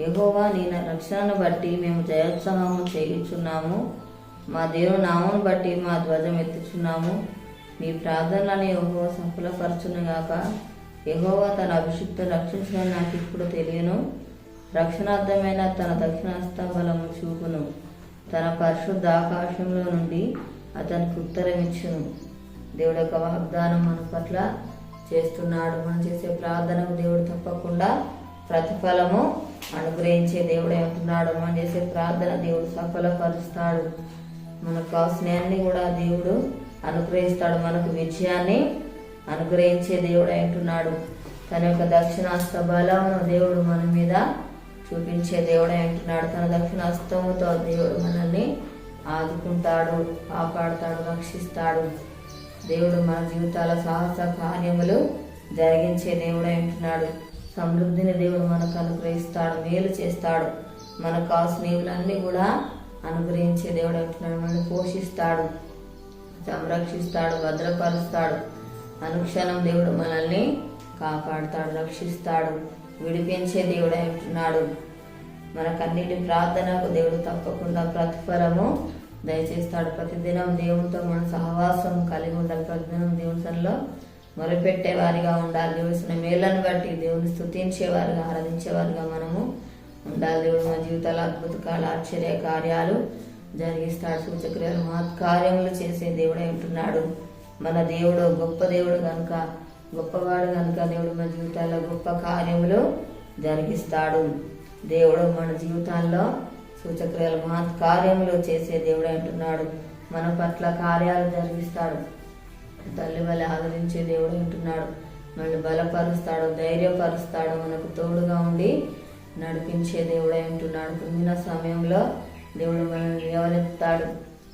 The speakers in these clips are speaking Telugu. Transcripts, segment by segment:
యహోవా నీ రక్షణను బట్టి మేము జయోత్సవము చేయుచున్నాము. మా దేవుని నామం బట్టి మా ధ్వజం ఎత్తుచున్నాము. మీ ప్రార్థనలను యెహోవా సఫలపరచునుగాక యహోవా తన అభిషిక్త రక్షించడం నాకు ఇప్పుడు తెలియను. రక్షణార్థమైన తన దక్షిణాస్త బలము చూపును. తన పరిశుద్ధ ఆకాశంలో నుండి అతనికి ఉత్తరం ఇచ్చును. దేవుడు యొక్క వాగ్దానం మన పట్ల చేస్తున్నాడు. మనం చేసే ప్రార్థనకు దేవుడు తప్పకుండా ప్రతిఫలము అనుగ్రహించే దేవుడే ఉంటున్నాడు మనం చేసే ప్రార్థన దేవుడు సఫలపరుస్తాడు. మనకు కావాల్సినవన్నీ కూడా దేవుడు అనుగ్రహిస్తాడు. మనకు విజయాన్ని అనుగ్రహించే దేవుడే అంటున్నాడు. తన యొక్క దక్షిణాస్త బలమును దేవుడు మన మీద చూపించే దేవుడే అంటున్నాడు. తన దక్షిణాస్తముతో దేవుడు మనల్ని ఆదుకుంటాడు కాపాడుతాడు రక్షిస్తాడు. దేవుడు మన జీవితాల సాహస కార్యములు జరిగించే దేవుడే అంటున్నాడు. సమృద్ధిని దేవుడు మనకు అనుగ్రహిస్తాడు మేలు చేస్తాడు. మనకు కావాల్సినవన్నీ కూడా అనుగ్రహించే దేవుడు అంటున్నాడు మనల్ని పోషిస్తాడు సంరక్షిస్తాడు భద్రపరుస్తాడు. అనుక్షణం దేవుడు మనల్ని కాపాడుతాడు రక్షిస్తాడు విడిపించే దేవుడు అంటున్నాడు మనకన్నిటి ప్రార్థనకు దేవుడు తప్పకుండా ప్రతిఫలము దయచేస్తాడు. ప్రతిదినం దేవునితో మన సహవాసం కలిగి ఉండాలి. ప్రతిదినం దేవుని సన్నిలో మొరపెట్టేవారిగా ఉండాలి. దేవుడిసిన మేళ్ళను బట్టి దేవుని స్థుతించేవారుగా ఆరాధించేవారుగా మనము ఉండాలి. దేవుడు మన జీవితాల అద్భుతకాల ఆశ్చర్య కార్యాలు జరిగిస్తాడు సూచక్రియలు మహత్కార్యములు చేసే దేవుడే ఉంటున్నాడు. మన దేవుడు గొప్ప దేవుడు కనుక గొప్పవాడు కనుక దేవుడు మన జీవితాల్లో గొప్ప కార్యములు జరిగిస్తాడు. దేవుడు మన జీవితాల్లో సూచక్రియలు మహత్ కార్యములు చేసే దేవుడు అంటున్నాడు మన పట్ల కార్యాలు జరిగిస్తాడు. తల్లి వల్ల ఆదరించే దేవుడు అంటున్నాడు మనల్ని బలపరుస్తాడు ధైర్యపరుస్తాడు మనకు తోడుగా ఉండి నడిపించే దేవుడై అంటున్నాడు పొందిన సమయంలో దేవుడు మనల్ని లేవనెత్తాడు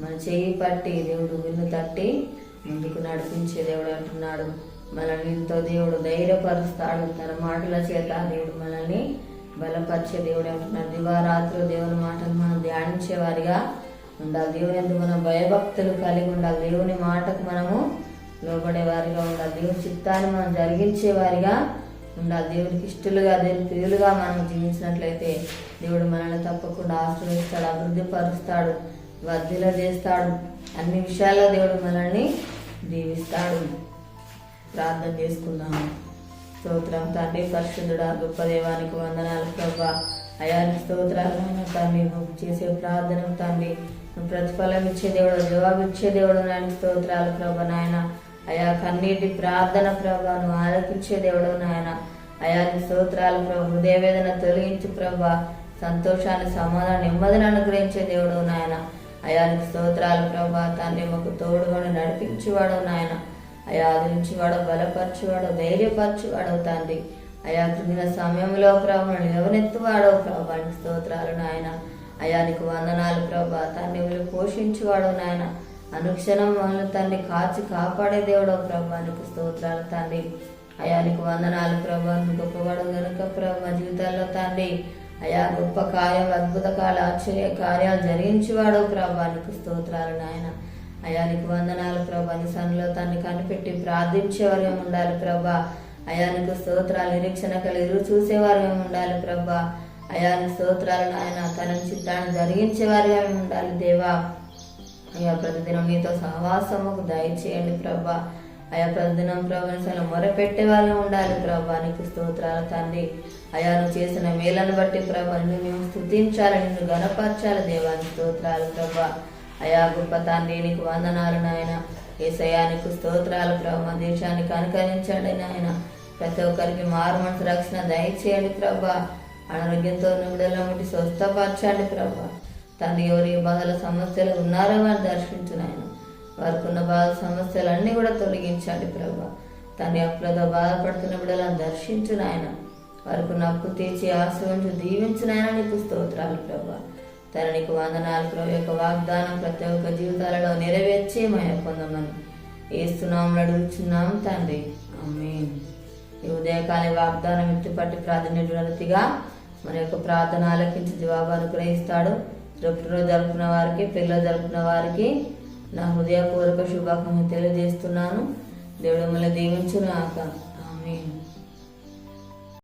మన చేయి పట్టి దేవుడు విన్ను తట్టి ముందుకు నడిపించే దేవుడు అంటున్నాడు మనల్ని ఎంతో దేవుడు ధైర్యపరుస్తాడు. తన మాటల చేత దేవుడు మనల్ని బలపరిచే దేవుడు అంటున్నాడు దివారాత్రులు దేవుని మాటను మనం ధ్యానించే వారిగా ఉండాలి. దేవుని ఎందుకు మనం భయభక్తులు కలిగి ఉండాలి. దేవుని మాటకు మనము లోబడే వారిగా ఉండాలి. దేవుని చిత్తాన్ని మనం జరిగించే వారిగా ఉండాలి. దేవునికి ఇష్టలుగా దేవుని ప్రియులుగా మనం జీవించినట్లయితే దేవుడు మనల్ని తప్పకుండా ఆశ్రయిస్తాడు అభివృద్ధి పరుస్తాడు వర్ధిల చేస్తాడు. అన్ని విషయాల్లో దేవుడు మనల్ని దీవిస్తాడు. ప్రార్థన చేసుకుందాము స్తోత్రం తండ్రి పరిశుద్ధుడా గొప్ప దేవానికి వందనాలు ప్రభా. అయాని స్తోత్రాలు తండ్రి నువ్వు చేసే ప్రార్థన తండ్రి నువ్వు ప్రతిఫలం ఇచ్చే దేవుడు జవాబు ఇచ్చే దేవుడు నాయన స్తోత్రాలు ప్రభ నాయన. అయా కన్నీటి ప్రార్థన ప్రభా నువ్వు ఆలకించే దేవుడు నాయన. అయానికి స్తోత్రాలు ప్రభు హృదయవేదన తొలగించు తొలగించి ప్రభా. సంతోషాన్ని సమాధానం నెమ్మదిని అనుగ్రహించే దేవుడు నాయన. అయానికి స్తోత్రాలు ప్రభా తండ్రి మాకు తోడుగా నడిపించేవాడు నాయన. అయా ఆదరించేవాడు బలపరచేవాడు ధైర్యపరచేవాడు తండ్రి. అయా తిరిగిన సమయంలో ప్రభు ఎవనెత్తువాడో ప్రభానికి స్తోత్రాలు నాయన. అయానికి వందనాలు ప్రభా తండ్రి పోషించేవాడు నాయన. అనుక్షణం మనల్ని తండ్రి కాచి కాపాడే దేవుడో ప్రభానికి స్తోత్రాలు తండ్రి. అయానికి వందనాలు ప్రభా. గొప్పవాడు గనుక ప్రభా. జీవితాల్లో తండ్రి అయా గొప్ప కార్యం అద్భుత కాల ఆశ్చర్య కార్యాలు జరిగించేవాడు ప్రభానికి స్తోత్రాలు నాయన. అయానికి వందనాలు ప్రభా. నీ సన్నిలో తన్ని కనిపెట్టి ప్రార్థించేవారు ఉండాలి ప్రభా? అయానికి స్తోత్రాలు నిరీక్షణ కలిగి చూసేవారు ఉండాలి ప్రభా? అయాని స్తోత్రాలు నాయన. తన చిత్తాన్ని జరిగించేవారు ఉండాలి దేవా? అయ్యా ప్రతిదినం మీతో సహవాసముకు దయచేయండి ప్రభా. అయా ప్రతిదినం ప్రభుత్వం మొరపెట్టే వాళ్ళు ఉండాలి ప్రభా. నీకు స్తోత్రాలు తండ్రి. అయా నువ్వు చేసిన మేలను బట్టి ప్రభా నిన్ను మేము స్థుతించాలి నిన్ను గణపరచాలి దేవానికి స్తోత్రాలు ప్రభా. అయా గొప్ప తండ్రి నీకు వందనాలు నాయన. ఏసయానికి స్తోత్రాలు ప్రభా. దేశానికి దేశాన్ని కనుకరించండి నాయన. ప్రతి ఒక్కరికి మారు మనసు రక్షణ దయచేయండి ప్రభా. అనారోగ్యంతో నిమిడలో ముట్టి స్వస్థపరచండి ప్రభా. తండ్రి ఎవరి బాధల సమస్యలు ఉన్నారో వారు దర్శించు నాయన వారికి ఉన్న బాధ సమస్యలన్నీ కూడా తొలగించండి ప్రభు. తండ్రి అప్పులతో బాధపడుతున్న బిడ్డలను దర్శించు నాయన ఉన్న అప్పు తీర్చి ఆశ్రయించు దీవించినైనా నీకు స్తోత్రాలు ప్రభు. తన నీకు వందనాలు ప్రభు. యొక్క వాగ్దానం ప్రతి ఒక్క జీవితాలలో నెరవేర్చి మయ పొందమని ఏస్తున్నాం అడుగుచున్నాం తండ్రి. ఆమేన్. ఈ ఉదయకాల వాగ్దానం ఎత్తిపట్టి ప్రాధాన్యతగా మన యొక్క ప్రార్థన ఆలకించి జవాబు అనుగ్రహిస్తాడు. పుట్టినరోజు జరుపుకున్న వారికి పిల్లలు జరుపుకున్న వారికి నా హృదయపూర్వక శుభాకాంక్షలు తెలియజేస్తున్నాను. దేవుడు మిమ్మల్ని దీవించును ఆమె